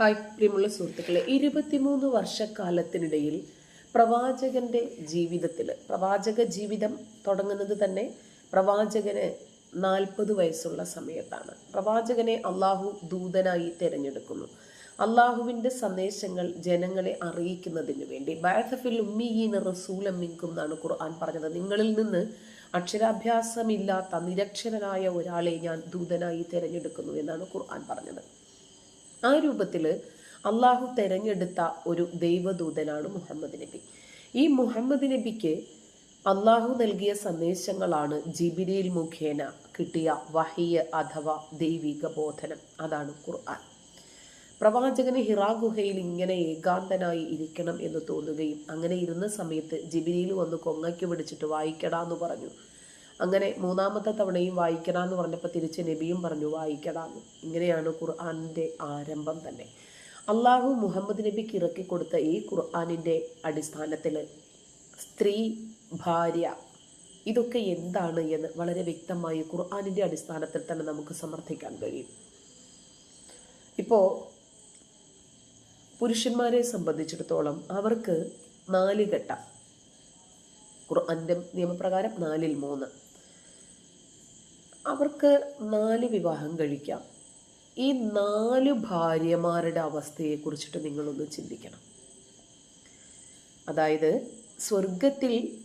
Hi പ്രിയമുള്ള സുഹൃത്തുക്കളെ. ഇരുപത്തിമൂന്ന് വർഷക്കാലത്തിനിടയിൽ പ്രവാചകന്റെ ജീവിതത്തിൽ പ്രവാചക ജീവിതം തുടങ്ങുന്നത് തന്നെ പ്രവാചകന് നാൽപ്പത് വയസ്സുള്ള സമയത്താണ്. പ്രവാചകനെ അള്ളാഹു ദൂതനായി തിരഞ്ഞെടുക്കുന്നു. അള്ളാഹുവിന്റെ സന്ദേശങ്ങൾ ജനങ്ങളെ അറിയിക്കുന്നതിന് വേണ്ടി. ബാഥഫിൽ ഉമ്മിയീന റസൂലമ്മിങ്കും എന്നാണ് ഖുർആൻ പറഞ്ഞത്. നിങ്ങളിൽ നിന്ന് അക്ഷരാഭ്യാസമില്ലാത്ത നിരക്ഷരനായ ഒരാളെ ഞാൻ ദൂതനായി തിരഞ്ഞെടുക്കുന്നു എന്നാണ് ഖുർആൻ പറഞ്ഞത്. ആ രൂപത്തിൽ അള്ളാഹു തെരഞ്ഞെടുത്ത ഒരു ദൈവദൂതനാണ് മുഹമ്മദ് നബി. ഈ മുഹമ്മദ് നബിക്ക് അള്ളാഹു നൽകിയ സന്ദേശങ്ങളാണ് ജിബിരിയിൽ മുഖേന കിട്ടിയ വഹിയ അഥവാ ദൈവിക ബോധനം. അതാണ് ഖുർആൻ. പ്രവാചകന് ഹിറാ ഗുഹയിൽ ഇങ്ങനെ ഏകാന്തനായി ഇരിക്കണം എന്ന് തോന്നുകയും അങ്ങനെ ഇരുന്ന സമയത്ത് ജിബിരിയിൽ വന്ന് കൊങ്ങയ്ക്ക് പിടിച്ചിട്ട് വായിക്കടാന്ന് പറഞ്ഞു. അങ്ങനെ മൂന്നാമത്തെ തവണയും വായിക്കണമെന്ന് പറഞ്ഞപ്പോൾ തിരിച്ച് നബിയും പറഞ്ഞു വായിക്കണമെന്ന് ഇങ്ങനെയാണ് ഖുർആാനിന്റെ ആരംഭം തന്നെ. അള്ളാഹു മുഹമ്മദ് നബിക്ക് ഇറക്കി കൊടുത്ത ഈ ഖുർആാനിന്റെ അടിസ്ഥാനത്തിൽ സ്ത്രീ ഭാര്യ ഇതൊക്കെ എന്താണ് എന്ന് വളരെ വ്യക്തമായി ഖുർആാനിന്റെ അടിസ്ഥാനത്തിൽ തന്നെ നമുക്ക് സമർത്ഥിക്കാൻ കഴിയും. ഇപ്പോൾ പുരുഷന്മാരെ സംബന്ധിച്ചിടത്തോളം അവർക്ക് നാല് ഘട്ടം. ഖുർആന്റെ നിയമപ്രകാരം നാലിൽ മൂന്ന്. അവർക്ക് നാല് വിവാഹം കഴിക്കാം. ഈ നാല് ഭാര്യമാരുടെ അവസ്ഥയെ കുറിച്ചിട്ട് നിങ്ങളൊന്ന് ചിന്തിക്കണം. അതായത് സ്വർഗത്തിൽ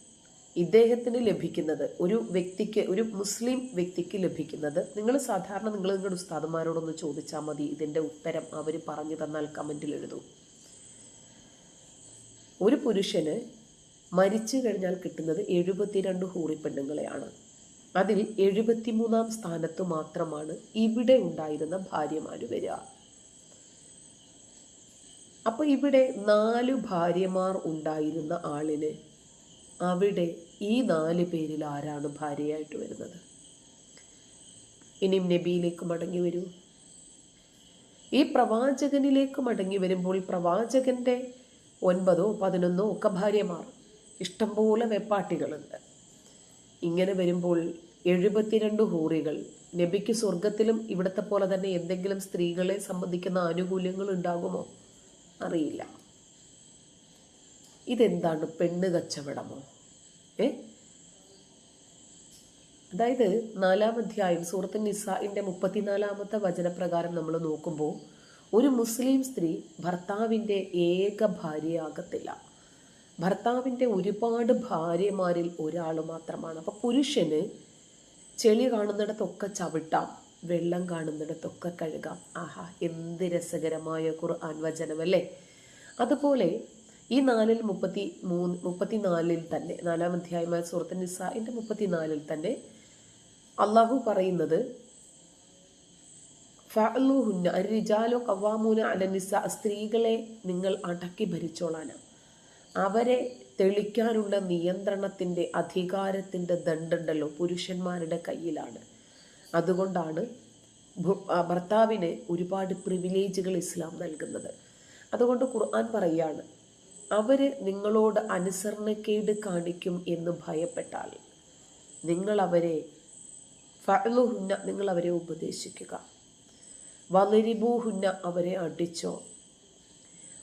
ഇദ്ദേഹത്തിന് ലഭിക്കുന്നത് ഒരു വ്യക്തിക്ക് ഒരു മുസ്ലിം വ്യക്തിക്ക് ലഭിക്കുന്നത് നിങ്ങൾ സാധാരണ നിങ്ങൾ നിങ്ങളുടെ ഉസ്താദന്മാരോടൊന്ന് ചോദിച്ചാൽ മതി ഇതിന്റെ ഉത്തരം അവർ പറഞ്ഞു തന്നാൽ കമന്റിൽ എഴുതൂ. ഒരു പുരുഷന് മരിച്ചു കഴിഞ്ഞാൽ കിട്ടുന്നത് എഴുപത്തിരണ്ട് ഹൂറി പെണ്ണുങ്ങളെയാണ് അതിൽ എഴുപത്തിമൂന്നാം സ്ഥാനത്ത് മാത്രമാണ് ഇവിടെ ഉണ്ടായിരുന്ന ഭാര്യമാര് വരിക. അപ്പൊ ഇവിടെ നാല് ഭാര്യമാർ ഉണ്ടായിരുന്ന ആളിന് അവിടെ ഈ നാല് പേരിൽ ആരാണ് ഭാര്യയായിട്ട് വരുന്നത്? ഇനിയും നബിയിലേക്ക് മടങ്ങി വരൂ. ഈ പ്രവാചകനിലേക്ക് മടങ്ങി വരുമ്പോൾ പ്രവാചകന്റെ ഒൻപതോ പതിനൊന്നോ ഒക്കെ ഭാര്യമാർ. ഇഷ്ടംപോലെ വെപ്പാട്ടികളുണ്ട്. ഇങ്ങനെ വരുമ്പോൾ എഴുപത്തിരണ്ട് ഹൂറികൾ. നബിക്ക് സ്വർഗത്തിലും ഇവിടത്തെ പോലെ തന്നെ എന്തെങ്കിലും സ്ത്രീകളെ സംബന്ധിക്കുന്ന ആനുകൂല്യങ്ങൾ ഉണ്ടാകുമോ? അറിയില്ല. ഇതെന്താണ് പെണ്ണ് കച്ചവടമോ? ഏ? അതായത് നാലാം അധ്യായം സൂറത്ത് നിസാഇന്റെ മുപ്പത്തിനാലാമത്തെ വചനപ്രകാരം നമ്മൾ നോക്കുമ്പോൾ ഒരു മുസ്ലിം സ്ത്രീ ഭർത്താവിന്റെ ഏക ഭാര്യയാകത്തില്ല. ഭർത്താവിന്റെ ഒരുപാട് ഭാര്യമാരിൽ ഒരാൾ മാത്രമാണ്. അപ്പോൾ പുരുഷന് ചെളി കാണുന്നിടത്തൊക്കെ ചവിട്ടാം വെള്ളം കാണുന്നിടത്തൊക്കെ കഴുകാം. ആഹാ എന്ത് രസകരമായ ഖുർആൻ വചനമല്ലേ അതുപോലെ ഈ നാലിൽ മുപ്പത്തി മൂന്ന് മുപ്പത്തിനാലിൽ തന്നെ നാലാം അധ്യായമായ സുഹൃത്ത് നിസാഇന്റെ മുപ്പത്തിനാലിൽ തന്നെ അള്ളാഹു പറയുന്നത് ഫഅലുഹുന്ന അരിജാലോ കവാമൂന അലനിസ സ്ത്രീകളെ നിങ്ങൾ അടക്കി ഭരിച്ചോളാനാണ്. അവരെ തെളിക്കാനുള്ള നിയന്ത്രണത്തിന്റെ അധികാരത്തിന്റെ ദണ്ടുണ്ടല്ലോ പുരുഷന്മാരുടെ കയ്യിലാണ്. അതുകൊണ്ടാണ് ഭർത്താവിന് ഒരുപാട് പ്രിവിലേജുകൾ ഇസ്ലാം നൽകുന്നത്. അതുകൊണ്ട് ഖുർആൻ പറയുകയാണ് അവർ നിങ്ങളോട് അനുസരണക്കേട് കാണിക്കും എന്ന് ഭയപ്പെട്ടാൽ നിങ്ങൾ അവരെ ഫഅലുഹുന്ന നിങ്ങൾ അവരെ ഉപദേശിക്കുക. വളരിബൂഹുന്ന അവരെ അടിച്ചോ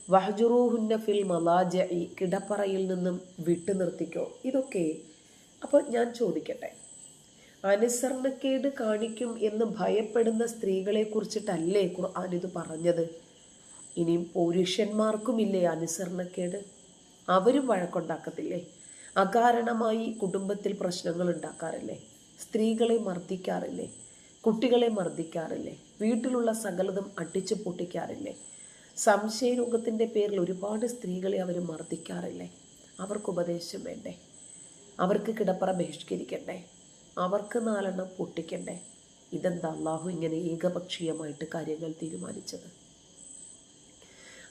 വഹജുറൂഹുന്ന ഫിൽ മലാജ ഈ കിടപ്പറയിൽ നിന്നും വിട്ടു നിർത്തിക്കോ. ഇതൊക്കെ അപ്പോൾ ഞാൻ ചോദിക്കട്ടെ. അനുസരണക്കേട് കാണിക്കും എന്ന് ഭയപ്പെടുന്ന സ്ത്രീകളെ കുറിച്ചിട്ടല്ലേ ഖുർആൻ ഇത് പറഞ്ഞത്? ഇനിയും പുരുഷന്മാർക്കുമില്ലേ അനുസരണക്കേട്? അവരും വഴക്കുണ്ടാക്കത്തില്ലേ? അകാരണമായി കുടുംബത്തിൽ പ്രശ്നങ്ങൾ ഉണ്ടാക്കാറില്ലേ? സ്ത്രീകളെ മർദ്ദിക്കാറില്ലേ? കുട്ടികളെ മർദ്ദിക്കാറില്ലേ? വീട്ടിലുള്ള സകലതും അടിച്ചു പൊട്ടിക്കാറില്ലേ? സംശയരോഗത്തിന്റെ പേരിൽ ഒരുപാട് സ്ത്രീകളെ അവർ മർദ്ദിക്കാറില്ലേ? അവർക്ക് ഉപദേശം വേണ്ടേ? അവർക്ക് കിടപ്പറ ബഹിഷ്കരിക്കണ്ടേ? അവർക്ക് നാലെണ്ണം പൊട്ടിക്കണ്ടേ? ഇതെന്താ അള്ളാഹു ഇങ്ങനെ ഏകപക്ഷീയമായിട്ട് കാര്യങ്ങൾ തീരുമാനിച്ചത്?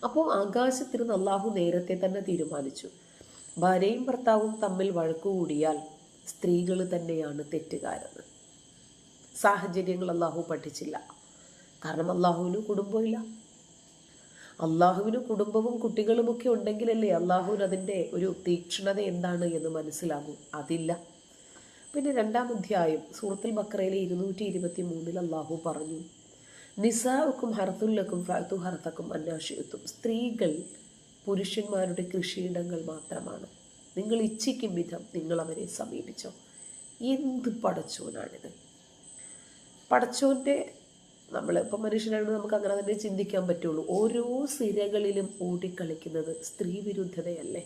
അപ്പോൾ ആകാശത്തിരുന്ന് അള്ളാഹു നേരത്തെ തന്നെ തീരുമാനിച്ചു. ഭാര്യയും ഭർത്താവും തമ്മിൽ വഴക്കുകൂടിയാൽ സ്ത്രീകൾ തന്നെയാണ് തെറ്റുകാരെന്ന്. സാഹചര്യങ്ങൾ അള്ളാഹു പഠിച്ചില്ല. കാരണം അള്ളാഹുവിന് കുടുംബമില്ല അള്ളാഹുവിന് കുടുംബവും കുട്ടികളുമൊക്കെ ഉണ്ടെങ്കിലല്ലേ അള്ളാഹുവിന് അതിന്റെ ഒരു തീക്ഷ്ണത എന്താണ് എന്ന് മനസ്സിലാകും. അതില്ല. പിന്നെ രണ്ടാം അധ്യായം സൂറത്തുൽ ബക്കറയിലെ ഇരുന്നൂറ്റി ഇരുപത്തി മൂന്നിൽ അള്ളാഹു പറഞ്ഞു നിസാവുക്കും ഹർത്തുല്ലക്കും ഫാത്തു ഹർത്തക്കും അന്വേഷിത്തും സ്ത്രീകൾ പുരുഷന്മാരുടെ കൃഷിയിടങ്ങൾ മാത്രമാണ്. നിങ്ങൾ ഇച്ഛിക്കും വിധം നിങ്ങൾ അവരെ സമീപിച്ചോ. എന്ത് പടച്ചോനാണിത്? പടച്ചോന്റെ നമ്മൾ ഇപ്പം മനുഷ്യനാണ് നമുക്ക് അങ്ങനെ തന്നെ ചിന്തിക്കാൻ പറ്റുള്ളൂ. ഓരോ സിരകളിലും ഓടിക്കളിക്കുന്നത് സ്ത്രീ വിരുദ്ധതയല്ലേ?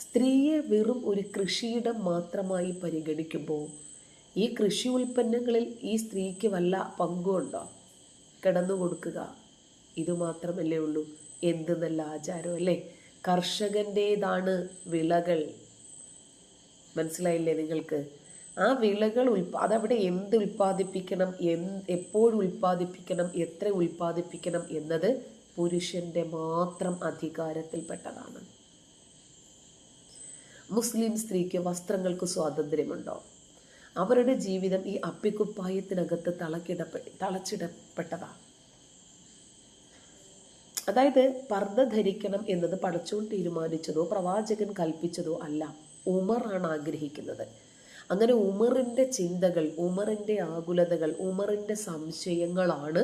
സ്ത്രീയെ വെറും ഒരു കൃഷിയിടം മാത്രമായി പരിഗണിക്കുമ്പോൾ ഈ കൃഷി ഉൽപ്പന്നങ്ങളിൽ ഈ സ്ത്രീക്ക് വല്ല പങ്കുണ്ടോ? കിടന്നു കൊടുക്കുക. ഇത് മാത്രമല്ലേ ഉള്ളൂ. എന്ത് നല്ല ആചാരം അല്ലേ? കർഷകന്റേതാണ് വിളകൾ. മനസ്സിലായില്ലേ നിങ്ങൾക്ക്? ആ വിളകൾ ഉൽപാ അതവിടെ എന്ത് ഉൽപ്പാദിപ്പിക്കണം എന്ത് എപ്പോഴും ഉൽപ്പാദിപ്പിക്കണം എത്ര ഉൽപ്പാദിപ്പിക്കണം എന്നത് പുരുഷന്റെ മാത്രം അധികാരത്തിൽപ്പെട്ടതാണ്. മുസ്ലിം സ്ത്രീക്ക് വസ്ത്രങ്ങൾക്ക് സ്വാതന്ത്ര്യമുണ്ടോ? അവരുടെ ജീവിതം ഈ അപ്പിക്കുപ്പായത്തിനകത്ത് തളക്കിടപ്പെ തളച്ചിടപ്പെട്ടതാണ് അതായത് പർദ്ദ ധരിക്കണം എന്നത് പടച്ചോൻ തീരുമാനിച്ചതോ പ്രവാചകൻ കൽപ്പിച്ചതോ അല്ല ഉമറാണ് ആഗ്രഹിക്കുന്നത്. അങ്ങനെ ഉമറിന്റെ ചിന്തകൾ ഉമറിന്റെ ആകുലതകൾ ഉമറിന്റെ സംശയങ്ങളാണ്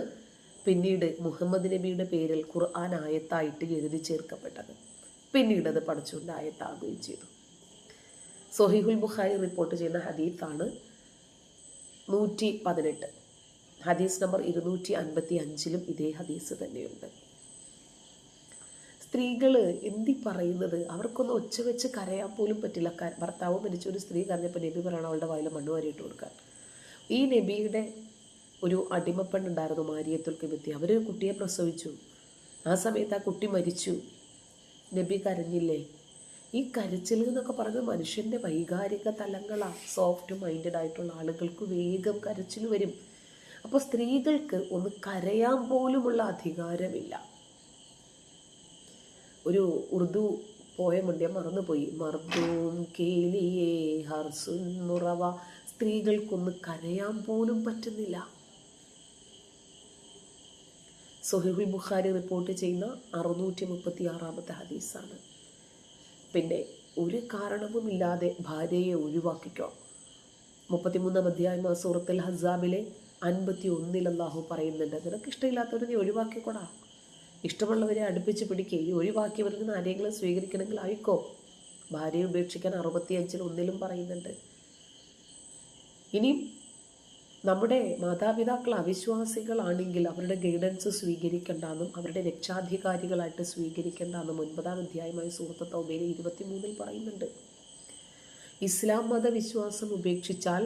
പിന്നീട് മുഹമ്മദ് നബിയുടെ പേരിൽ ഖുർആൻ ആയത്തായിട്ട് എഴുതി ചേർക്കപ്പെട്ടത്. പിന്നീട് അത് പഠിച്ചുകൊണ്ട് ആയത്താകുകയും ചെയ്തു. സൊഹിഹുൽ ബുഖാരി റിപ്പോർട്ട് ചെയ്യുന്ന ഹദീത്താണ് നൂറ്റി പതിനെട്ട്. ഹദീസ് നമ്പർ ഇരുന്നൂറ്റി അൻപത്തി അഞ്ചിലും ഇതേ ഹദീസ് തന്നെയുണ്ട്. സ്ത്രീകൾ എന്തി പറയുന്നത്? അവർക്കൊന്ന് ഒച്ച വെച്ച് കരയാൻ പോലും പറ്റില്ല. ഭർത്താവ് മരിച്ച ഒരു സ്ത്രീ കരഞ്ഞപ്പോൾ നബി പറയണം അവളുടെ വായിൽ മണ്ണ് വാരിയിട്ട് കൊടുക്കാൻ. ഈ നബിയുടെ ഒരു അടിമപ്പെണ്ണുണ്ടായിരുന്നു മാരിയത്തുൽ കിബത്തി. അവരൊരു കുട്ടിയെ പ്രസവിച്ചു. ആ സമയത്ത് ആ കുട്ടി മരിച്ചു. നബി കരഞ്ഞില്ലേ? ഈ കരച്ചിൽ എന്നൊക്കെ പറയുന്നത് മനുഷ്യന്റെ വൈകാരിക തലങ്ങളാണ് സോഫ്റ്റ് മൈൻഡഡ് ആയിട്ടുള്ള ആളുകൾക്ക് വേഗം കരച്ചിൽ വരും. അപ്പോൾ സ്ത്രീകൾക്ക് ഒന്ന് കരയാൻ പോലുമുള്ള അധികാരമില്ല. ഒരു ഉറുദു പോയമുണ്ട് ഞാൻ മറന്നുപോയി. മർദൂം കേലിയേ ഹർസുൻ സ്ത്രീകൾക്കൊന്ന് കരയാൻ പോലും പറ്റുന്നില്ല. സൊഹിബുൽ ബുഖാരി റിപ്പോർട്ട് ചെയ്യുന്ന അറുന്നൂറ്റി മുപ്പത്തി ആറാമത്തെ ഹദീസാണ്. പിന്നെ ഒരു കാരണവുമില്ലാതെ ഭാര്യയെ ഒഴിവാക്കിക്കോ. മുപ്പത്തിമൂന്നാം അധ്യായം സൂറത്തുൽ ഹസാബിലെ അൻപത്തി ഒന്നിൽ അള്ളാഹു പറയുന്നുണ്ട് നിനക്ക് ഇഷ്ടമില്ലാത്തവരെ നീ ഒഴിവാക്കിക്കോടാ. ഇഷ്ടമുള്ളവരെ അടുപ്പിച്ച് പിടിക്കുക ഈ ഒഴിവാക്കിയവരിൽ നിന്ന് ആരെങ്കിലും സ്വീകരിക്കണമെങ്കിൽ ആയിക്കോ. ഭാര്യയെ ഉപേക്ഷിക്കാൻ അറുപത്തിയഞ്ചിൽ ഒന്നിലും പറയുന്നുണ്ട്. ഇനിയും നമ്മുടെ മാതാപിതാക്കൾ അവിശ്വാസികളാണെങ്കിൽ അവരുടെ ഗൈഡൻസ് സ്വീകരിക്കേണ്ടെന്നും അവരുടെ രക്ഷാധികാരികളായിട്ട് സ്വീകരിക്കേണ്ടെന്നും ഒൻപതാം അധ്യായമായി സുഹൃത്ത് തൗബയിലെ ഇരുപത്തിമൂന്നിൽ പറയുന്നുണ്ട്. ഇസ്ലാം മതവിശ്വാസം ഉപേക്ഷിച്ചാൽ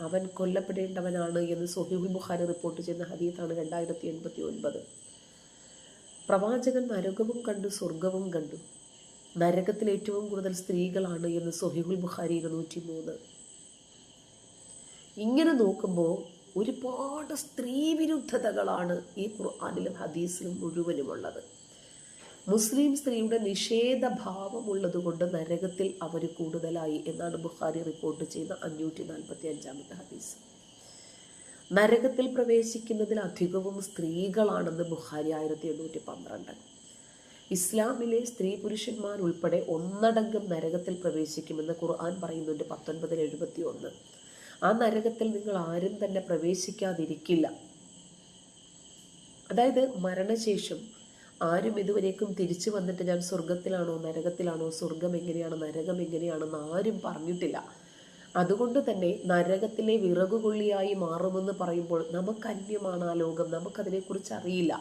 അവൻ കൊല്ലപ്പെടേണ്ടവനാണ് എന്ന് സൊഹീബുൽ ബുഖാരി റിപ്പോർട്ട് ചെയ്യുന്ന ഹദീത്താണ് രണ്ടായിരത്തി എൺപത്തി ഒൻപത്. പ്രവാചകൻ നരകവും കണ്ടു സ്വർഗവും കണ്ടു. നരകത്തിൽ ഏറ്റവും കൂടുതൽ സ്ത്രീകളാണ് എന്ന് സൊഹീബുൽ ബുഖാരി ഇരുന്നൂറ്റി മൂന്ന് ഇങ്ങനെ നോക്കുമ്പോൾ ഒരുപാട് സ്ത്രീ വിരുദ്ധതകളാണ് ഈ ഖുർആാനിലും ഹദീസിലും മുഴുവനുമുള്ളത്. മുസ്ലിം സ്ത്രീയുടെ നിഷേധ കൊണ്ട് നരകത്തിൽ അവർ കൂടുതലായി എന്നാണ് ബുഖാരി റിപ്പോർട്ട് ചെയ്ത അഞ്ഞൂറ്റി നാൽപ്പത്തി അഞ്ചാമത്തെ ഹദീസ്. നരകത്തിൽ പ്രവേശിക്കുന്നതിൽ അധികവും സ്ത്രീകളാണെന്ന് ബുഹാരി ആയിരത്തി എണ്ണൂറ്റി പന്ത്രണ്ട്. ഇസ്ലാമിലെ സ്ത്രീ പുരുഷന്മാർ ഉൾപ്പെടെ ഒന്നടങ്കം നരകത്തിൽ പ്രവേശിക്കുമെന്ന് ഖുർആൻ പറയുന്നുണ്ട് പത്തൊൻപതിൽ എഴുപത്തി ഒന്ന് ആ നരകത്തിൽ നിങ്ങൾ ആരും തന്നെ പ്രവേശിക്കാതിരിക്കില്ല. അതായത് മരണശേഷം ആരും ഇതുവരേക്കും തിരിച്ചു വന്നിട്ട് ഞാൻ സ്വർഗത്തിലാണോ നരകത്തിലാണോ സ്വർഗം എങ്ങനെയാണ് നരകം എങ്ങനെയാണെന്ന് ആരും പറഞ്ഞിട്ടില്ല. അതുകൊണ്ട് തന്നെ നരകത്തിലെ വിറകുകൊള്ളിയായി മാറുമെന്ന് പറയുമ്പോൾ നമുക്ക് അന്യമാണ് ആ ലോകം. നമുക്കതിനെക്കുറിച്ച് അറിയില്ല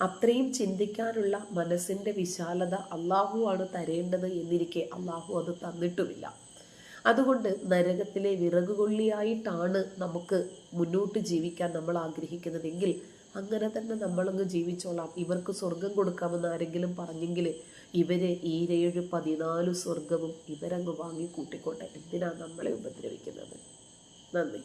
അത്രയും ചിന്തിക്കാനുള്ള മനസ്സിന്റെ വിശാലത അള്ളാഹു ആണ് തരേണ്ടത് എന്നിരിക്കെ അള്ളാഹു അത് തന്നിട്ടുമില്ല. അതുകൊണ്ട് നരകത്തിലെ വിറകുകൊള്ളിയായിട്ടാണ് നമുക്ക് മുന്നോട്ട് ജീവിക്കാൻ നമ്മൾ ആഗ്രഹിക്കുന്നതെങ്കിൽ അങ്ങനെ തന്നെ നമ്മളങ്ങ് ജീവിച്ചോളാം. ഇവർക്ക് സ്വർഗം കൊടുക്കാമെന്ന് ആരെങ്കിലും പറഞ്ഞെങ്കിൽ ഇവർ ഈരേഴ് പതിനാല് സ്വർഗവും ഇവരങ്ങ് വാങ്ങി കൂട്ടിക്കോട്ടെ എന്തിനാ നമ്മളെ ഉപദ്രവിക്കുന്നത്? നന്ദി.